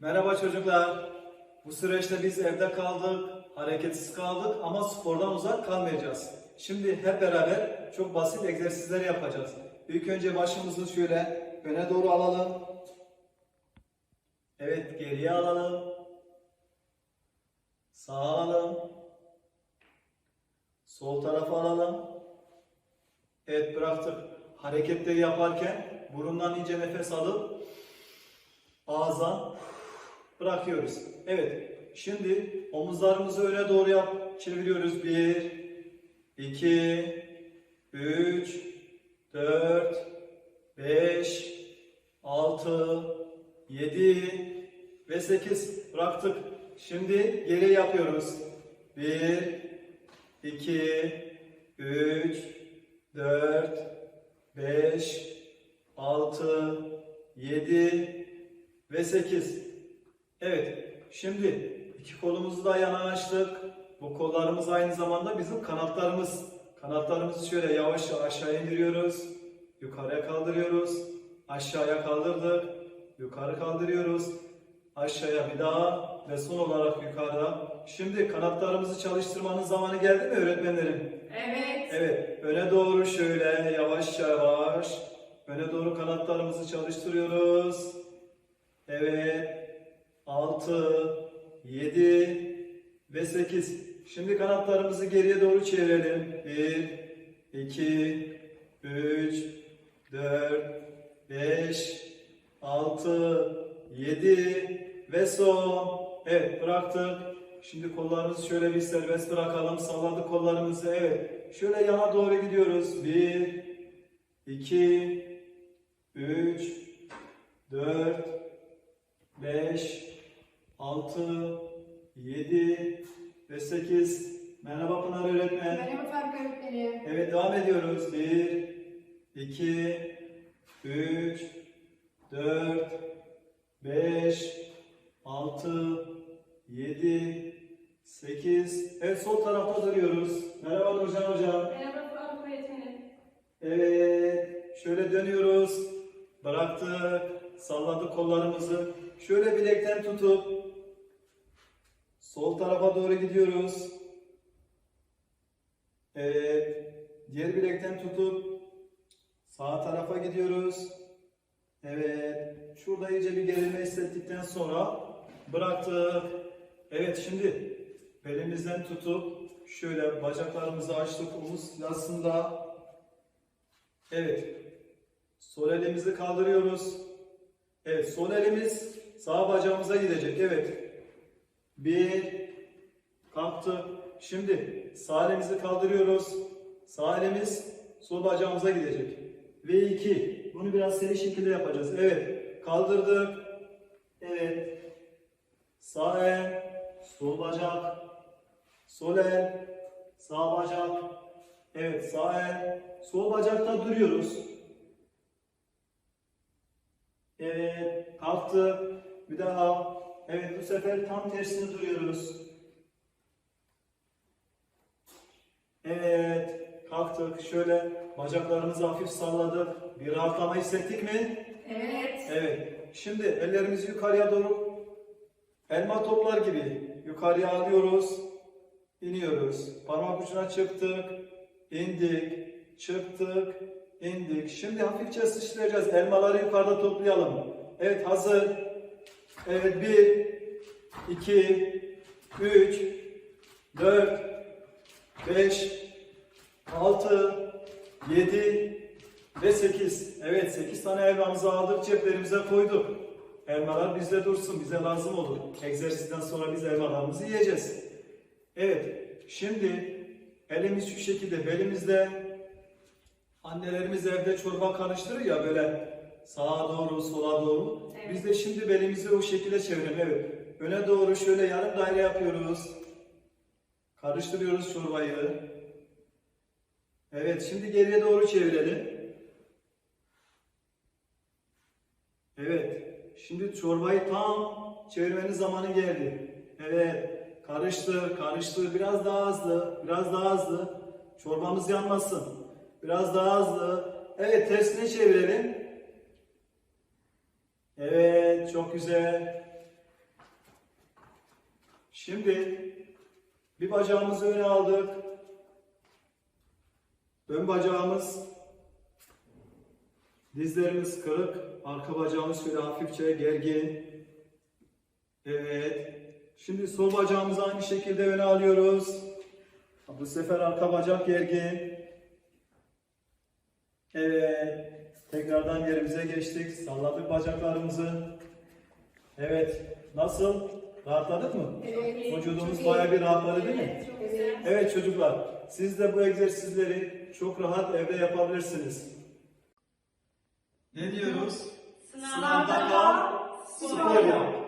Merhaba çocuklar. Bu süreçte biz evde kaldık, hareketsiz kaldık ama spordan uzak kalmayacağız. Şimdi hep beraber çok basit egzersizler yapacağız. İlk önce başımızı şöyle öne doğru alalım. Evet, geriye alalım. Sağa alalım. Sol tarafa alalım. Evet, bıraktık. Hareketleri yaparken burundan ince nefes alıp ağızdan bırakıyoruz. Evet. Şimdi omuzlarımızı öne doğru yap. Çeviriyoruz. 1 2 3 4 5 6 7 ve 8 bıraktık. Şimdi geri yapıyoruz. 1 2 3 4 5 6 7 ve 8. Evet, şimdi iki kolumuzu da yana açtık. Bu kollarımız aynı zamanda bizim kanatlarımız. Kanatlarımızı şöyle yavaşça aşağı indiriyoruz. Yukarıya kaldırıyoruz. Aşağıya kaldırdık. Yukarı kaldırıyoruz. Aşağıya bir daha ve son olarak yukarıda. Şimdi kanatlarımızı çalıştırmanın zamanı geldi mi öğretmenlerim? Evet. Evet, öne doğru şöyle yavaş yavaş öne doğru kanatlarımızı çalıştırıyoruz. Evet, 6, 7 ve 8. Şimdi kanatlarımızı geriye doğru çevirelim. 1, 2, 3, 4, 5, 6, 7 ve son. Evet, bıraktık. Şimdi kollarımızı şöyle bir serbest bırakalım. Salladık kollarımızı. Evet. Şöyle yana doğru gidiyoruz. 1 2 3 4 5 6 7 ve 8 Merhaba Pınar öğretmen. Merhaba Faruk öğretmenim. Evet devam ediyoruz. 1 2 3 4 5 6 7 8 Evet sol tarafta duruyoruz. Merhaba Nurcan hocam. Merhaba Faruk öğretmenim. Evet. Şöyle dönüyoruz. Bıraktık. Salladık kollarımızı. Şöyle bilekten tutup sol tarafa doğru gidiyoruz. Evet. Diğer bilekten tutup sağ tarafa gidiyoruz. Evet. Şurada iyice bir gerilme hissettikten sonra bıraktık. Evet şimdi belimizden tutup şöyle bacaklarımızı açtık omuz hizasında. Evet. Sol elimizi kaldırıyoruz. Evet, sol elimiz sağ bacağımıza gidecek. Evet. Bir. Kalktı. Şimdi sağ elimizi kaldırıyoruz. Sağ elimiz sol bacağımıza gidecek. Ve iki. Bunu biraz seri şekilde yapacağız. Evet. Kaldırdık. Evet. Sağ el, sol bacak, sol el, sağ bacak, Evet sağ el, sol bacakta duruyoruz. Evet kalktı. Bir daha. Evet bu sefer tam tersini duruyoruz. Evet kalktık. Şöyle bacaklarımızı hafif salladık. Bir rahatlama hissettik mi? Evet. Evet. Şimdi ellerimizi yukarıya doğru elma toplar gibi yukarıya alıyoruz. iniyoruz. Parmak ucuna çıktık. indik, çıktık, indik. Şimdi hafifçe sıçrayacağız. Elmaları yukarıda toplayalım. Evet hazır. Evet bir, iki, üç, dört, beş, altı, yedi ve sekiz. Evet sekiz tane elmamızı aldık ceplerimize koyduk. Elmalar bizde dursun, bize lazım olur. Egzersizden sonra biz elmalarımızı yiyeceğiz. Evet, şimdi elimiz şu şekilde belimizde annelerimiz evde çorba karıştırır ya böyle sağa doğru sola doğru. Evet. Biz de şimdi belimizi o şekilde çevirelim. Evet. Öne doğru şöyle yarım daire yapıyoruz. Karıştırıyoruz çorbayı. Evet, şimdi geriye doğru çevirelim. Evet. Şimdi çorbayı tam çevirmenin zamanı geldi. Evet. Karıştır, karıştır. Biraz daha hızlı, biraz daha hızlı. Çorbamız yanmasın. Biraz daha hızlı. Evet, tersine çevirelim. Evet, çok güzel. Şimdi bir bacağımızı öne aldık. Ön bacağımız dizlerimiz kırık. Arka bacağımız şöyle hafifçe gergin. Evet. Şimdi sol bacağımızı aynı şekilde öne alıyoruz. Bu sefer arka bacak gergin. Evet. Tekrardan yerimize geçtik. Salladık bacaklarımızı. Evet. Nasıl? Rahatladık mı? Evet. Vücudumuz bayağı bir rahatladı değil mi? Evet. Evet çocuklar, siz de bu egzersizleri çok rahat evde yapabilirsiniz. Ne diyoruz? Sınavda kal, spor yap.